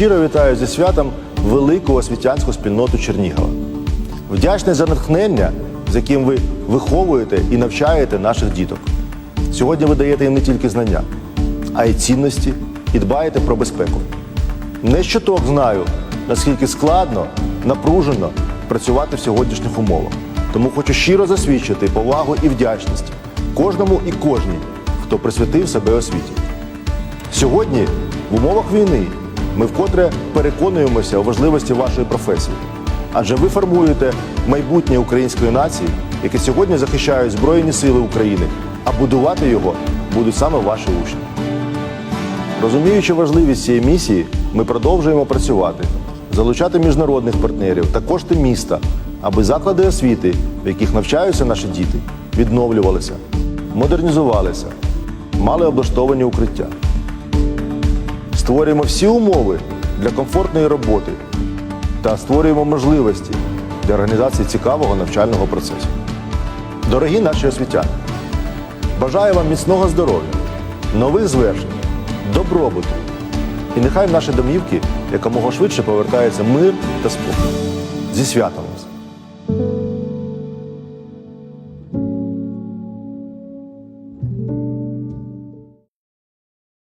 щиро вітаю зі святом велику освітянську спільноту Чернігова. Вдячний за натхнення, з яким ви виховуєте і навчаєте наших діток. Сьогодні ви даєте їм не тільки знання, а й цінності і дбаєте про безпеку. Не щоток знаю, наскільки складно, напружено працювати в сьогоднішніх умовах. Тому хочу щиро засвідчити повагу і вдячність кожному і кожній, хто присвятив себе освіті. Сьогодні, в умовах війни, ми вкотре переконуємося у важливості вашої професії, адже ви формуєте майбутнє української нації, яке сьогодні захищають Збройні Сили України, а будувати його будуть саме ваші учні. Розуміючи важливість цієї місії, ми продовжуємо працювати, залучати міжнародних партнерів та кошти міста, аби заклади освіти, в яких навчаються наші діти, відновлювалися, модернізувалися, мали облаштовані укриття. Створюємо всі умови для комфортної роботи та створюємо можливості для організації цікавого навчального процесу. Дорогі наші освітяни! Бажаю вам міцного здоров'я, нових звершень, добробуту. І нехай в наші домівки якомога швидше повертається мир та спокій. Зі святом вас!